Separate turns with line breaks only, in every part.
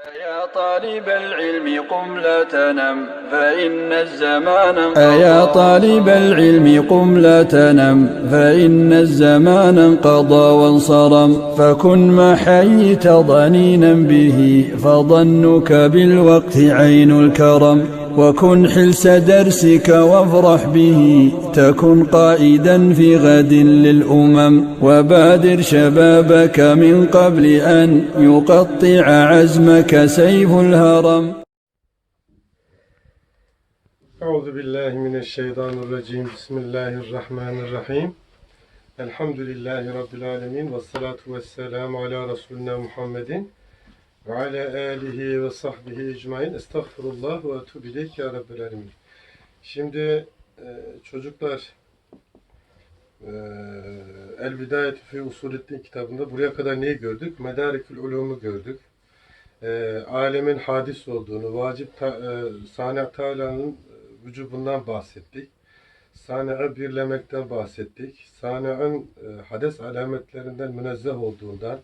يا طالب العلم قم لا تنم فإن الزمان أيا طالب العلم قم لا تنم فإن الزمان انقضى وانصرم. فكن ما حييت ضنينا به فظنك بالوقت عين الكرم. وكن حلس درسك وافرح به تكن قائدا في غد للأمم وبادر شبابك من قبل أن يقطع عزمك سيف الهرم.
أعوذ بالله من الشيطان الرجيم. بسم الله الرحمن الرحيم. الحمد لله رب العالمين والصلاة والسلام على رسولنا محمد ve ala alihi ve sahbihi ecmain. Estağfurullah ve etûbü ileyk ya Rabbel alemin. Şimdi e, çocuklar e, El Bidayet fi Usulettin kitabında buraya kadar neyi gördük? Medarikül ulumu gördük. E, alemin hadis olduğunu, vacip ta, e, sahne Teala'nın vücubundan bahsettik. Sani'e birlemekten bahsettik. Sani'in e, hades alametlerinden münezzeh olduğundan,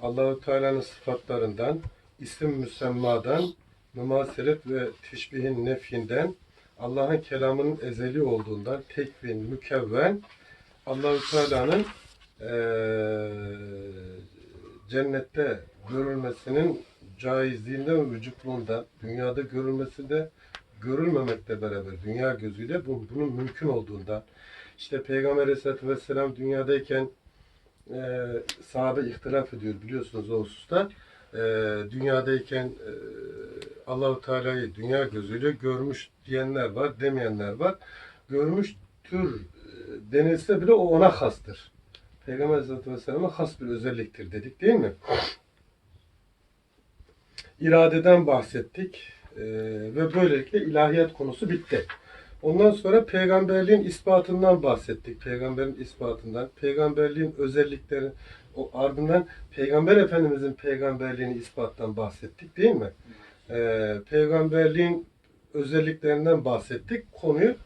Allahu Teala'nın sıfatlarından, isim müsemmadan, mümaselet ve teşbihin nefyinden, Allah'ın kelamının ezeli olduğundan, tekvin, mükevven, Allahu Teala'nın eee cennette görülmesinin caizliğinden ve vücutluğundan, dünyada görülmesinde görülmemekle beraber dünya gözüyle bu, bunun mümkün olduğundan, işte Peygamber Aleyhisselatü Vesselam dünyadayken e, sahabe ihtilaf ediyor biliyorsunuz o hususta. E, dünyadayken e, Allahu Teala'yı dünya gözüyle görmüş diyenler var, demeyenler var. Görmüş tür e, denilse bile o ona hastır. Peygamber Aleyhisselatü Vesselam'a has bir özelliktir dedik değil mi? İradeden bahsettik Ee, ve böylelikle ilahiyat konusu bitti. Ondan sonra peygamberliğin ispatından bahsettik. Peygamberin ispatından, peygamberliğin özellikleri, o ardından peygamber efendimizin peygamberliğini ispattan bahsettik değil mi? Ee, peygamberliğin özelliklerinden bahsettik. Konuyu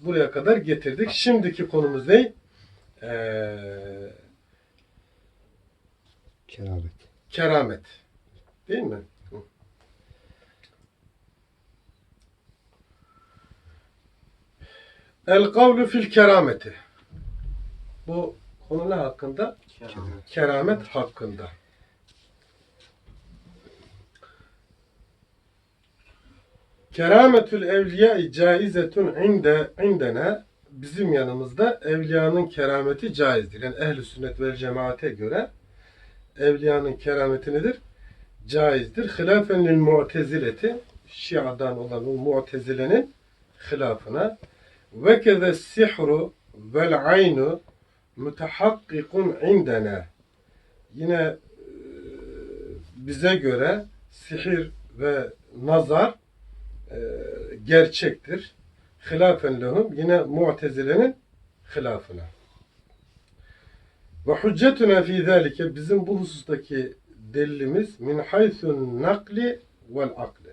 buraya kadar getirdik. Şimdiki konumuz ne? Ee,
Keramet.
keramet. Değil mi? Hı. El kavlu fil kerameti. Bu konu ne hakkında? Keramet hakkında. Kerametül evliya caizetun inde indene bizim yanımızda evliyanın kerameti caizdir. Yani ehl-i sünnet vel cemaate göre evliyanın kerameti nedir? Caizdir. Hilafen lil mu'tezileti Şia'dan olan o mu'tezilenin hilafına ve keze sihru vel aynu mütehakkikun indena yine e, bize göre sihir ve nazar e, gerçektir. Hilafen lehum yine mu'tezilenin hilafına. Ve hüccetuna fi zalike bizim bu husustaki delilimiz min haythun nakli vel akli.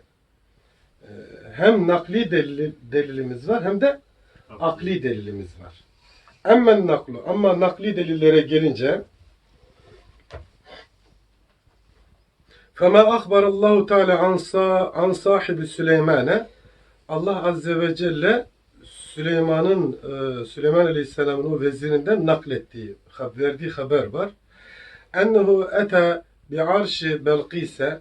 Ee, Hem nakli delil, delilimiz var hem de akli delilimiz var. Emmen naklu ama nakli delillere gelince فَمَا أَخْبَرَ اللّٰهُ تَعَالَى عَنْ صا- عَنْ صَاحِبِ سُلَيْمَانَ Allah Azze ve Celle Süleyman'ın e, Süleyman Aleyhisselam'ın o vezirinden naklettiği, hab- verdiği haber var. Ennehu ete bi arşi Belkise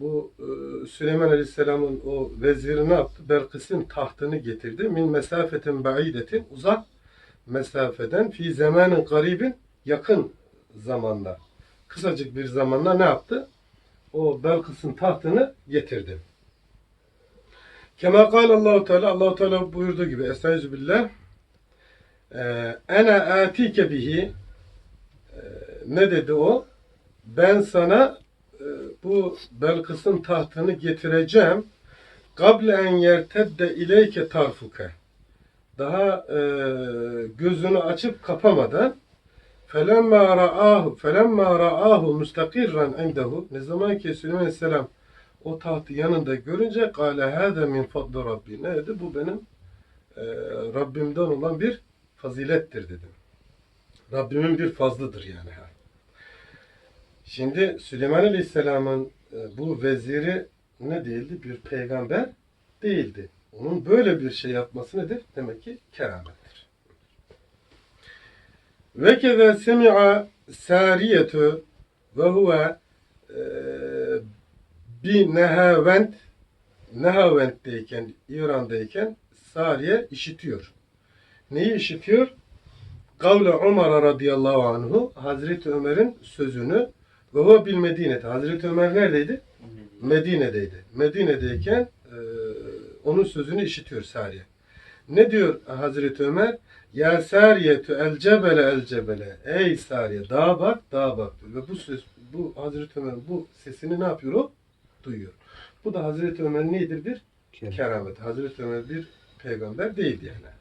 bu e, Süleyman Aleyhisselam'ın o veziri ne yaptı? Belkıs'ın tahtını getirdi. Min mesafetin ba'idetin uzak mesafeden fi zamanın garibin yakın zamanda kısacık bir zamanda ne yaptı? O Belkıs'ın tahtını getirdi. Kema kâle Allahu Teala Allahu Teala buyurduğu gibi Estaizu billah eee, Ene atike bihi Eee, ne dedi o? Ben sana bu Belkıs'ın tahtını getireceğim. Kable en yertedde ileyke tarfuke. Daha eee, gözünü açıp kapamadan felemma ra'ahu felemma ra'ahu mustakirran indehu ne zaman ki Süleyman Aleyhisselam o tahtı yanında görünce kâle hâze min fadli Rabbi. Ne dedi? Bu benim eee, Rabbimden olan bir fazilettir dedim. Rabbimin bir fazlıdır yani. Şimdi Süleyman Aleyhisselam'ın e, bu veziri ne değildi? Bir peygamber değildi. Onun böyle bir şey yapması nedir? Demek ki keramettir. Ve keze semi'a sariyetu ve huve e, bir nehavent Nehavent'teyken, İran'dayken Sariye işitiyor. Neyi işitiyor? Kavle Ömer radıyallahu anhu Hazreti Ömer'in sözünü ve bil Medine'de. Hazreti Ömer neredeydi? Medine'deydi. Medine'deyken e, onun sözünü işitiyor Sariye. Ne diyor Hazreti Ömer? Ya Sariyetu el cebele el cebele. Ey Sariye dağa bak dağa bak. diyor. Ve bu söz, bu Hazreti Ömer'in bu sesini ne yapıyor o? Duyuyor. Bu da Hazreti Ömer nedir? Bir keramet. Hazreti Ömer bir peygamber değil yani.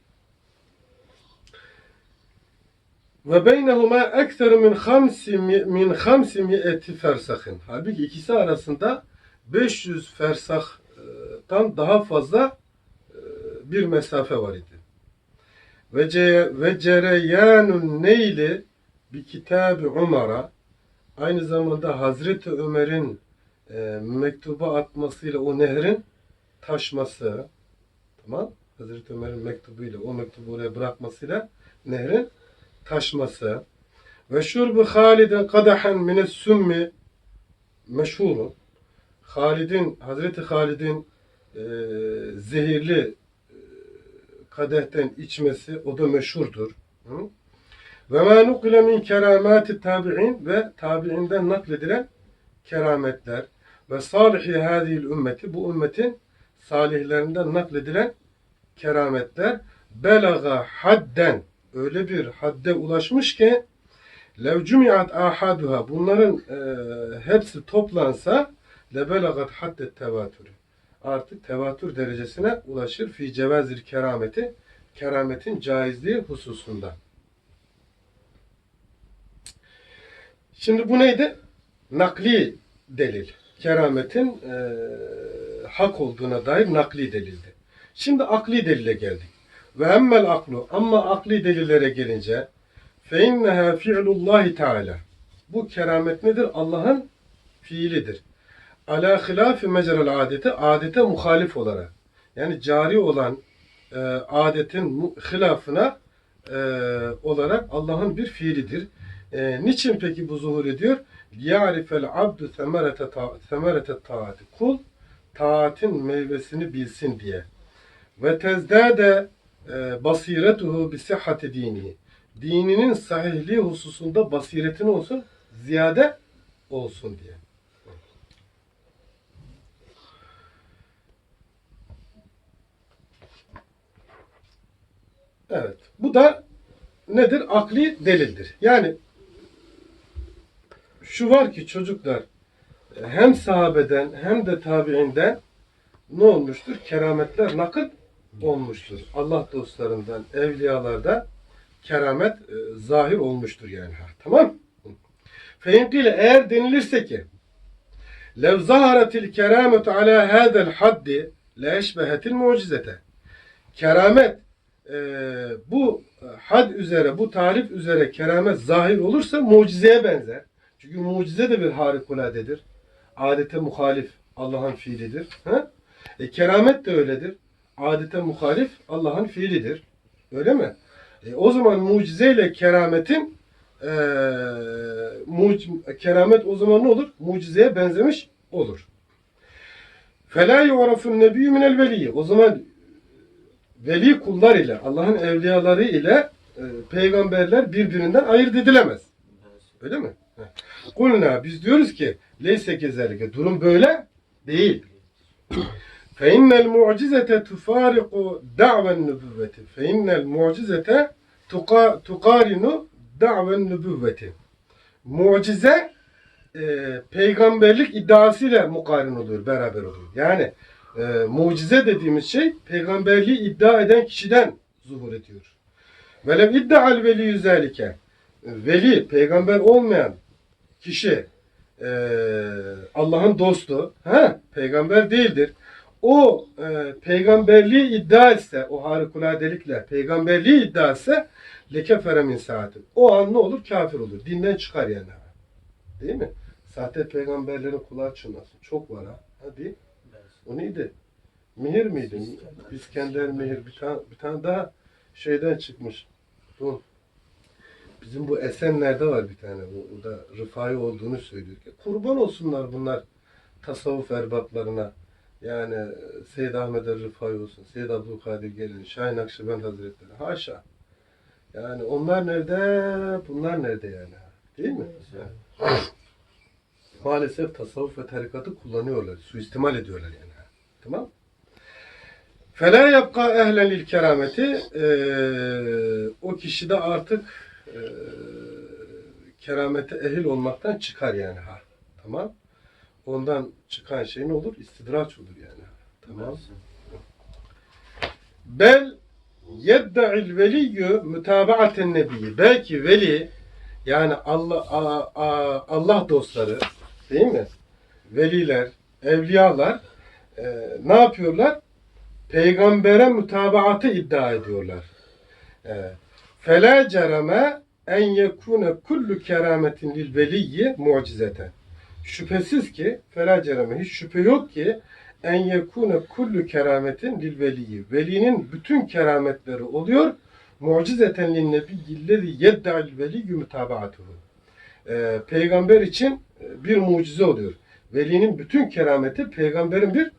Ve beynehuma ekseru min hamsi mi- min hamsi mi'eti fersahın. Halbuki ikisi arasında 500 fersahtan daha fazla e, bir mesafe var idi. Ve ce ve cereyanun neyli bir kitabı Umar'a aynı zamanda Hazreti Ömer'in e, mektuba atmasıyla o nehrin taşması tamam Hazreti Ömer'in mektubuyla o mektubu oraya bırakmasıyla nehrin taşması. Ve şurbu Halid'in kadahen mines sümmi meşhurun Halid'in Hazreti Halid'in e, zehirli e, kadehten içmesi o da meşhurdur. Hı? Ve ma nukile min keramati tabi'in ve tabi'inden nakledilen kerametler. Ve salihi hadihil ümmeti bu ümmetin salihlerinden nakledilen kerametler. Belaga hadden öyle bir hadde ulaşmış ki lev cumiat ahaduha bunların e, hepsi toplansa lebelagat haddet tevatürü artık tevatür derecesine ulaşır fi cevazir kerameti kerametin caizliği hususunda. Şimdi bu neydi? Nakli delil. Kerametin e, hak olduğuna dair nakli delildi. Şimdi akli delile geldik. Ve emmel aklu ama akli delillere gelince fe inneha fi'lullahi teala. Bu keramet nedir? Allah'ın fiilidir. Ala hilafi mecrel adeti adete muhalif olarak. Yani cari olan e, adetin hilafına e, olarak Allah'ın bir fiilidir. E, niçin peki bu zuhur ediyor? Yarifel abdu semerete ta- semerete taati. Kul taatin meyvesini bilsin diye. Ve tezdade basiretuhu bi sihhati dini. Dininin sahihliği hususunda basiretin olsun, ziyade olsun diye. Evet. Bu da nedir? Akli delildir. Yani şu var ki çocuklar hem sahabeden hem de tabiinden ne olmuştur? Kerametler nakıl olmuştur. Allah dostlarından, evliyalarda keramet e, zahir olmuştur yani. Ha, Tamam? Feyinkile eğer denilirse ki lev zaharetil kerametu ala hadel haddi le eşbehetil mucizete keramet e, bu had üzere, bu tarif üzere keramet zahir olursa mucizeye benzer. Çünkü mucize de bir harikuladedir. Adete muhalif Allah'ın fiilidir. Ha? E, keramet de öyledir Adete muhalif Allah'ın fiilidir. Öyle mi? E, o zaman mucizeyle kerametin e, muc- keramet o zaman ne olur? Mucizeye benzemiş olur. فَلَا يُعْرَفُ النَّبِيُّ مِنَ الْوَلِيِّ O zaman veli kullar ile Allah'ın evliyaları ile e, peygamberler birbirinden ayırt edilemez. Öyle mi? Heh. Kulna biz diyoruz ki leyse kezalike durum böyle değil. Tufariqu da'ven nübüvveti. Fe innel mucizete tuka- tukarinu da'ven nübüvveti. Mucize e, peygamberlik iddiasıyla mukarin oluyor, beraber oluyor. Yani e, mucize dediğimiz şey peygamberliği iddia eden kişiden zuhur ediyor. Velev iddial veli zalike. Veli, peygamber olmayan kişi e, Allah'ın dostu, ha, peygamber değildir. O e, peygamberliği iddia etse, o harikuladelikle peygamberliği iddia etse lekefere min saatin. O an ne olur? Kafir olur. Dinden çıkar yani. Değil mi? Sahte peygamberlerin kulağı çınlasın. Çok var ha. Hadi. O neydi? Mihir miydi? İskender Mihir. Bir tane, bir tane daha şeyden çıkmış. Bu bizim bu Esenler'de var bir tane. Bu, o da Rıfai olduğunu söylüyor. Kurban olsunlar bunlar tasavvuf erbaplarına. Yani Seyyid Ahmet el Rıfai olsun, Seyyid Abdülkadir Gelin, Şahin Akşibend Hazretleri. Haşa. Yani onlar nerede, bunlar nerede yani? Değil mi? Yani. Maalesef tasavvuf ve tarikatı kullanıyorlar, suistimal ediyorlar yani. Tamam? Fela yapka ehlen lil kerameti eee, o kişi de artık eee keramete ehil olmaktan çıkar yani ha. Tamam? Ondan çıkan şey ne olur? İstidraç olur yani. Tamam. Bel yedda'il veliyyü mütabaaten nebiyyi. Belki veli yani Allah a- a- Allah dostları değil mi? Veliler, evliyalar e, ne yapıyorlar? Peygambere mütabaatı iddia ediyorlar. E, Fela cereme en yekune kullu kerametin lil veliyyi mucizeten. Şüphesiz ki fela cereme hiç şüphe yok ki en yekune kullu kerametin lil veliyyi. Velinin bütün kerametleri oluyor. Mucizeten lin nebiyyillezi yedda'il veliyyü mütabaatuhu. Ee, peygamber için e, bir mucize oluyor. Velinin bütün kerameti peygamberin bir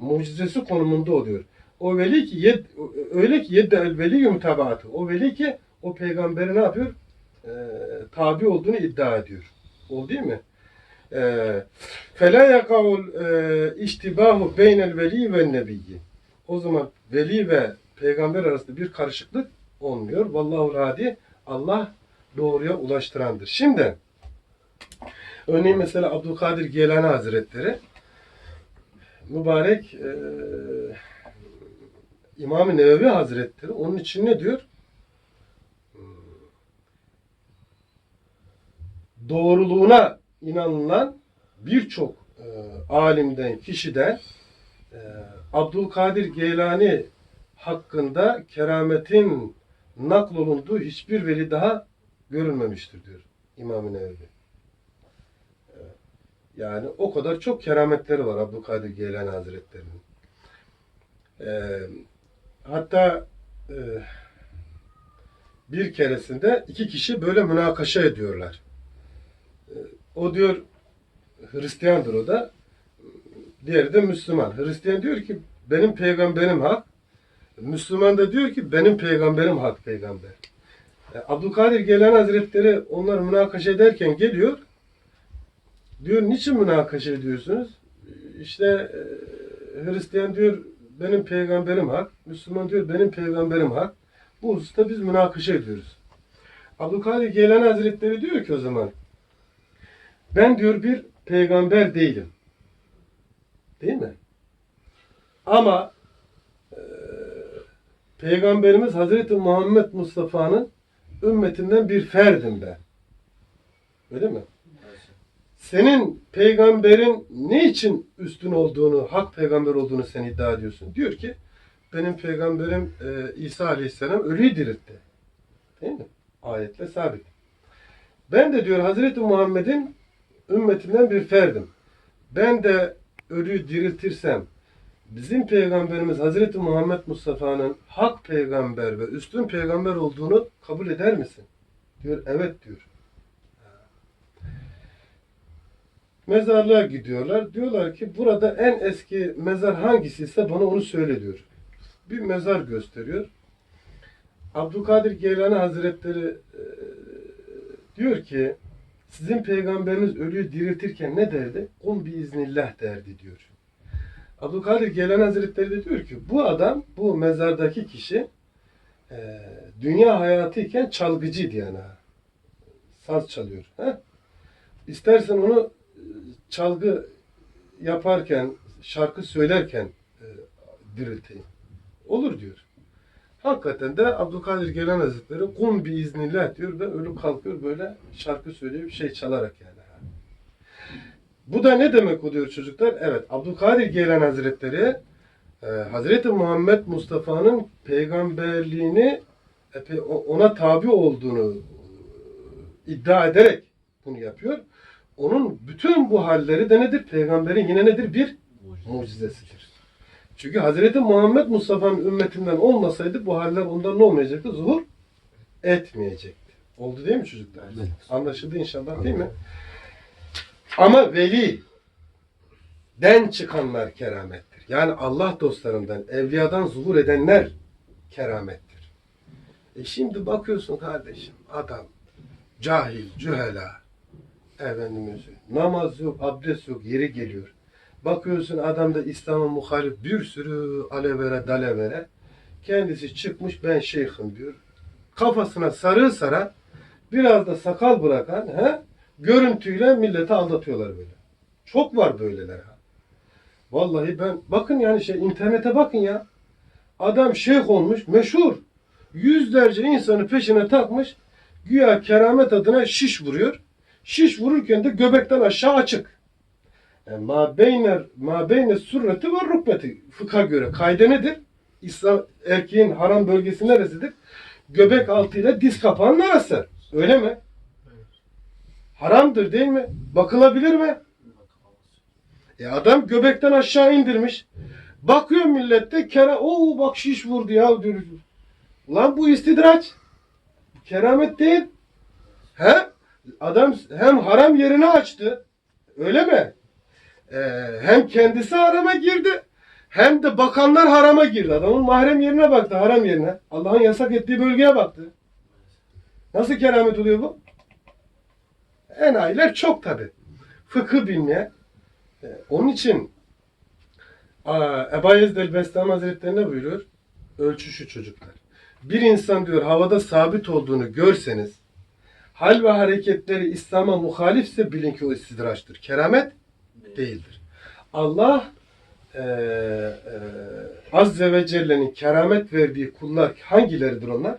mucizesi konumunda oluyor. O veli ki yed, öyle ki yedda'il veliyyü mütabaatı. O veli ki o peygamberi ne yapıyor? Ee, tabi olduğunu iddia ediyor. Oldu değil mi? فَلَا يَقَعُ الْاِشْتِبَاهُ بَيْنَ الْوَلِي وَالنَّبِيِّ O zaman veli ve peygamber arasında bir karışıklık olmuyor. Vallahu hadi Allah doğruya ulaştırandır. Şimdi örneğin mesela Abdülkadir Geylani Hazretleri mübarek e, İmam-ı Nevevi Hazretleri onun için ne diyor? Doğruluğuna inanılan birçok e, alimden, kişiden e, Abdülkadir Geylani hakkında kerametin naklolunduğu hiçbir veli daha görülmemiştir diyor İmam-ı Nevevi. E, Yani o kadar çok kerametleri var Abdülkadir Geylani Hazretleri'nin. E, hatta e, bir keresinde iki kişi böyle münakaşa ediyorlar. O diyor Hristiyandır o da. Diğeri de Müslüman. Hristiyan diyor ki benim peygamberim hak. Müslüman da diyor ki benim peygamberim hak peygamber. E, Abdülkadir Geylani Hazretleri onlar münakaşa ederken geliyor. Diyor niçin münakaşa ediyorsunuz? İşte e, Hristiyan diyor benim peygamberim hak. Müslüman diyor benim peygamberim hak. Bu hususta biz münakaşa ediyoruz. Abdülkadir Geylani Hazretleri diyor ki o zaman ben diyor bir peygamber değilim. Değil mi? Ama e, Peygamberimiz Hazreti Muhammed Mustafa'nın ümmetinden bir ferdim ben. Öyle mi? Senin peygamberin ne için üstün olduğunu, hak peygamber olduğunu sen iddia ediyorsun. Diyor ki benim peygamberim e, İsa Aleyhisselam ölüyü diriltti. Değil mi? Ayetle sabit. Ben de diyor Hazreti Muhammed'in ümmetinden bir ferdim. Ben de ölüyü diriltirsem bizim peygamberimiz Hazreti Muhammed Mustafa'nın hak peygamber ve üstün peygamber olduğunu kabul eder misin? Diyor evet diyor. Mezarlığa gidiyorlar. Diyorlar ki burada en eski mezar hangisiyse bana onu söyle diyor. Bir mezar gösteriyor. Abdülkadir Geylani Hazretleri e, diyor ki sizin peygamberiniz ölüyü diriltirken ne derdi? Kum bi iznillah derdi diyor. Abdülkadir Geylani Hazretleri de diyor ki bu adam, bu mezardaki kişi e, dünya hayatıyken çalgıcıydı yani. Saz çalıyor. He? İstersen onu e, çalgı yaparken, şarkı söylerken e, dirilteyim. Olur diyor. Hakikaten de Abdülkadir Gelen Hazretleri kum bi iznillah diyor ve ölü kalkıyor böyle şarkı söylüyor bir şey çalarak yani. Bu da ne demek oluyor çocuklar? Evet Abdülkadir Gelen Hazretleri e, Hazreti Muhammed Mustafa'nın peygamberliğini ona tabi olduğunu e, iddia ederek bunu yapıyor. onun bütün bu halleri de nedir? Peygamberin yine nedir? Bir mucizesidir. Çünkü Hazreti Muhammed Mustafa'nın ümmetinden olmasaydı bu haller ondan ne olmayacaktı? Zuhur etmeyecekti. Oldu değil mi çocuklar? Anlaşıldı inşallah değil mi? Ama veli den çıkanlar keramettir. Yani Allah dostlarından, evliyadan zuhur edenler keramettir. E şimdi bakıyorsun kardeşim adam cahil, cühela efendimiz namaz yok, abdest yok, yeri geliyor. Bakıyorsun adamda İslam'a muhalif bir sürü alevere, dalevere kendisi çıkmış ben şeyhim diyor. Kafasına sarı sara biraz da sakal bırakan he, görüntüyle milleti aldatıyorlar böyle. Çok var böyleler ha. Vallahi ben bakın yani şey internete bakın ya. Adam şeyh olmuş, meşhur. Yüzlerce insanı peşine takmış. Güya keramet adına şiş vuruyor. Şiş vururken de göbekten aşağı açık. Yani ma beyne ma beyne surreti ve rukbeti fıkha göre kayde nedir? İslam erkeğin haram bölgesi neresidir? Göbek altıyla diz kapağının arası. Öyle mi? Haramdır değil mi? Bakılabilir mi? E adam göbekten aşağı indirmiş. Bakıyor millette kera o bak şiş vurdu ya diyor. Lan bu istidraç. Keramet değil. He? Adam hem haram yerini açtı. Öyle mi? Ee, hem kendisi harama girdi. Hem de bakanlar harama girdi. Adamın mahrem yerine baktı, haram yerine. Allah'ın yasak ettiği bölgeye baktı. Nasıl keramet oluyor bu? Enayiler çok tabi. Fıkıh bilmeyen. Ee, onun için Ebu Yezid el-Bestami Hazretleri ne buyuruyor? Çocuklar. Bir insan diyor havada sabit olduğunu görseniz hal ve hareketleri İslam'a muhalifse bilin ki o istidraçtır. Keramet değildir. Allah eee eee, Azze ve Celle'nin keramet verdiği kullar hangileridir onlar?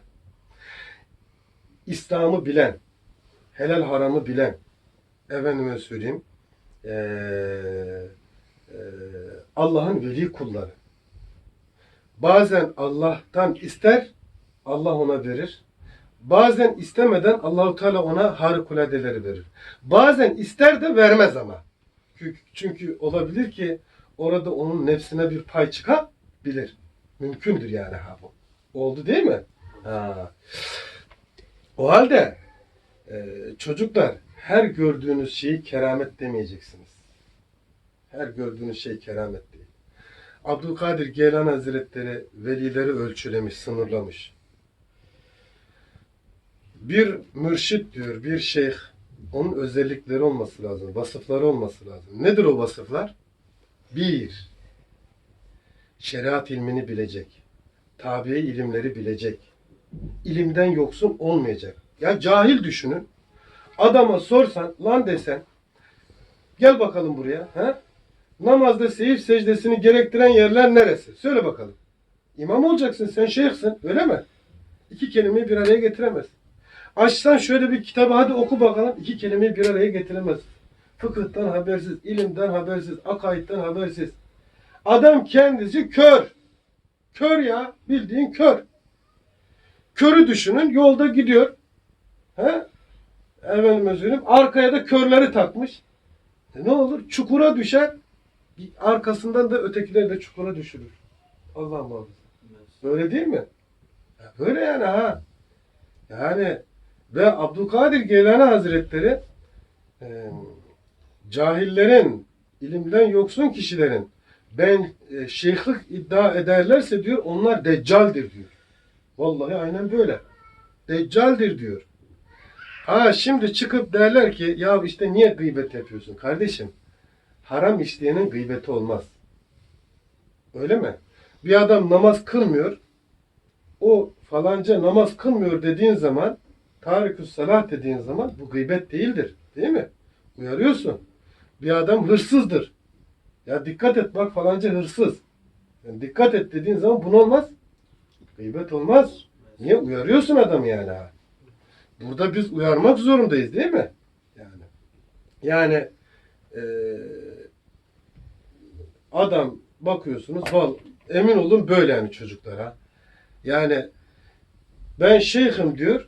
İslam'ı bilen, helal haramı bilen, efendime söyleyeyim, eee, eee, Allah'ın veli kulları. Bazen Allah'tan ister, Allah ona verir. Bazen istemeden Allahu Teala ona harikuladeleri verir. Bazen ister de vermez ama. Çünkü, olabilir ki orada onun nefsine bir pay çıkabilir. Mümkündür yani ha bu. Oldu değil mi? Ha. O halde e, çocuklar her gördüğünüz şeyi keramet demeyeceksiniz. Her gördüğünüz şey keramet değil. Abdülkadir Geylan Hazretleri velileri ölçülemiş, sınırlamış. Bir mürşit diyor, bir şeyh, onun özellikleri olması lazım, vasıfları olması lazım. Nedir o vasıflar? Bir, şeriat ilmini bilecek. Tabiye ilimleri bilecek. İlimden yoksun olmayacak. Ya cahil düşünün. Adama sorsan, lan desen, gel bakalım buraya. He? Namazda seyif secdesini gerektiren yerler neresi? Söyle bakalım. İmam olacaksın, sen şeyhsin, öyle mi? İki kelimeyi bir araya getiremez. Açsan şöyle bir kitabı hadi oku bakalım. iki kelimeyi bir araya getiremez. Fıkıhtan habersiz, ilimden habersiz, akaidden habersiz. Adam kendisi kör. Kör ya, bildiğin kör. Körü düşünün, yolda gidiyor. He? Efendim söyleyeyim, arkaya da körleri takmış. E ne olur? Çukura düşer. Arkasından da ötekileri de çukura düşürür. Allah muhafaza. Böyle değil mi? Ya Böyle yani ha. Yani ve Abdülkadir Geylani Hazretleri e, cahillerin, ilimden yoksun kişilerin ben e, şeyhlik iddia ederlerse diyor onlar deccaldir diyor. Vallahi aynen böyle. Deccaldir diyor. Ha şimdi çıkıp derler ki ya işte niye gıybet yapıyorsun kardeşim? Haram işleyenin gıybeti olmaz. Öyle mi? Bir adam namaz kılmıyor. O falanca namaz kılmıyor dediğin zaman tariküs salat dediğin zaman bu gıybet değildir. Değil mi? Uyarıyorsun. Bir adam hırsızdır. Ya dikkat et bak falanca hırsız. Yani dikkat et dediğin zaman bunu olmaz. Gıybet olmaz. Niye? Uyarıyorsun adamı yani. Burada biz uyarmak zorundayız değil mi? Yani. Yani eee adam bakıyorsunuz val emin olun böyle yani çocuklara. Yani ben şeyhim diyor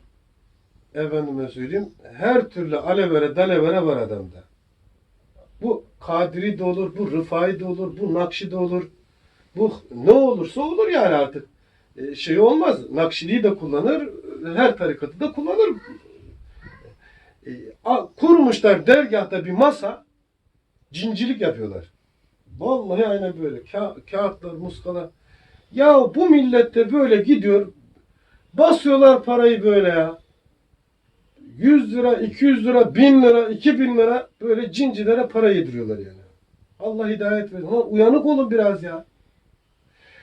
efendime söyleyeyim her türlü alevere dalevere var adamda. Kadiri de olur, bu Rıfai de olur, bu Nakşi de olur. Bu ne olursa olur yani artık. E, şey olmaz. Nakşiliği de kullanır, her tarikatı da kullanır. E, a- kurmuşlar dergahta bir masa, cincilik yapıyorlar. Vallahi aynen böyle. Ka- kağıtlar, muskalar. Ya bu millette böyle gidiyor. Basıyorlar parayı böyle ya. 100 lira, 200 lira, 1000 lira, 2000 lira böyle cincilere para yediriyorlar yani. Allah hidayet versin. Ulan uyanık olun biraz ya.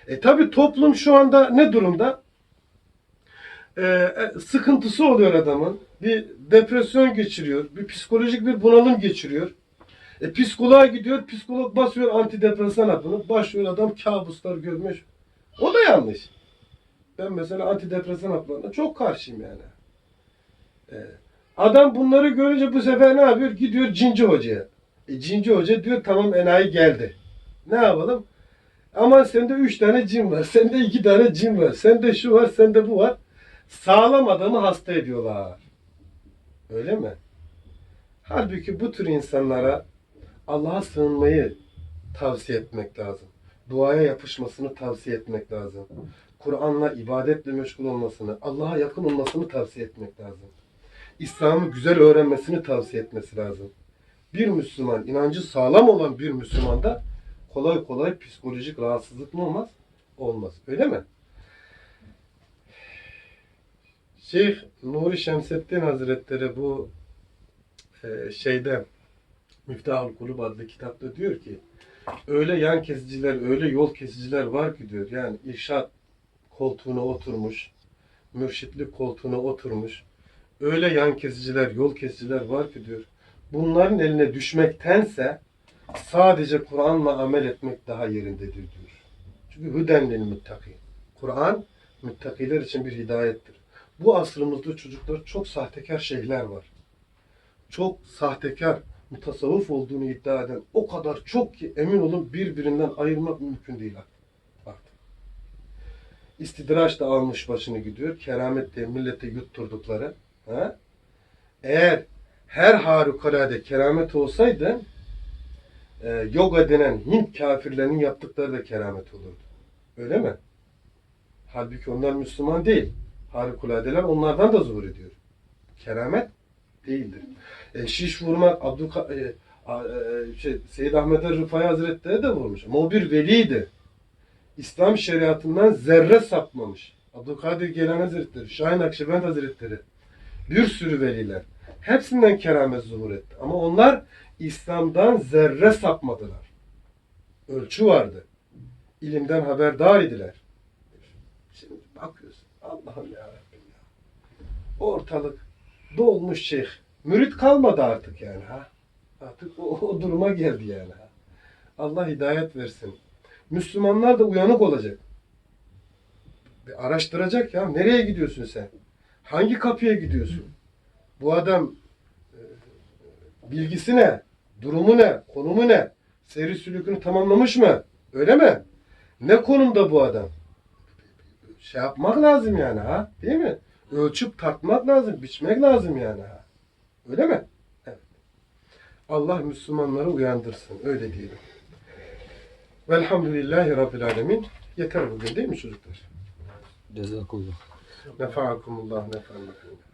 E tabi toplum şu anda ne durumda? E, e, sıkıntısı oluyor adamın. Bir depresyon geçiriyor. Bir psikolojik bir bunalım geçiriyor. E, psikoloğa gidiyor. Psikolog basıyor antidepresan hapını. Başlıyor adam kabuslar görmüş. O da yanlış. Ben mesela antidepresan haplarına çok karşıyım yani. E, adam bunları görünce bu sefer ne yapıyor? Gidiyor cinci hocaya. E, cinci hoca diyor tamam enayi geldi. Ne yapalım? Aman sende üç tane cin var. Sende iki tane cin var. Sende şu var, sende bu var. Sağlam adamı hasta ediyorlar. Öyle mi? Halbuki bu tür insanlara Allah'a sığınmayı tavsiye etmek lazım. Duaya yapışmasını tavsiye etmek lazım. Kur'an'la ibadetle meşgul olmasını, Allah'a yakın olmasını tavsiye etmek lazım. İslam'ı güzel öğrenmesini tavsiye etmesi lazım. Bir Müslüman, inancı sağlam olan bir Müslüman da kolay kolay psikolojik rahatsızlık mı olmaz? Olmaz. Öyle mi? Şeyh Nuri Şemseddin Hazretleri bu e, şeyde Miftahul Kulub adlı kitapta diyor ki öyle yan kesiciler, öyle yol kesiciler var ki diyor. Yani irşat koltuğuna oturmuş, mürşitlik koltuğuna oturmuş. Öyle yan kesiciler, yol kesiciler var ki diyor. Bunların eline düşmektense sadece Kur'an'la amel etmek daha yerindedir diyor. Çünkü hüden lil muttaki. Kur'an müttakiler için bir hidayettir. Bu asrımızda çocuklar çok sahtekar şeyhler var. Çok sahtekar, mutasavvuf olduğunu iddia eden o kadar çok ki emin olun birbirinden ayırmak mümkün değil artık. İstidraç da almış başını gidiyor. Keramet diye millete yutturdukları. Ha? Eğer her harikulade keramet olsaydı e, yoga denen Hint kafirlerinin yaptıkları da keramet olurdu. Öyle mi? Halbuki onlar Müslüman değil. Harikuladeler onlardan da zuhur ediyor. Keramet değildir. E, şiş vurmak Abdülka, e, a- e, şey, Seyyid Ahmet Rıfai Hazretleri de vurmuş. Ama o bir veliydi. İslam şeriatından zerre sapmamış. Abdülkadir Gelen Hazretleri, Şahin Akşibend Hazretleri, bir sürü veliler. Hepsinden keramet zuhur etti. Ama onlar İslam'dan zerre sapmadılar. Ölçü vardı. İlimden haberdar idiler. Şimdi bakıyorsun. Allah'ım ya Rabbim ya. Ortalık dolmuş şeyh. Mürit kalmadı artık yani ha. Artık o, o duruma geldi yani ha. Allah hidayet versin. Müslümanlar da uyanık olacak. Bir araştıracak ya. Nereye gidiyorsun sen? Hangi kapıya gidiyorsun? Bu adam e, bilgisi ne? Durumu ne? Konumu ne? Seyri sülükünü tamamlamış mı? Öyle mi? Ne konumda bu adam? Şey yapmak lazım yani ha? Değil mi? Ölçüp tartmak lazım, biçmek lazım yani ha. Öyle mi? Evet. Allah Müslümanları uyandırsın. Öyle diyelim. Velhamdülillahi Rabbil Alemin. Yeter bugün değil mi çocuklar?
Cezakallah.
Nefa'akumullah nefa'akumullah.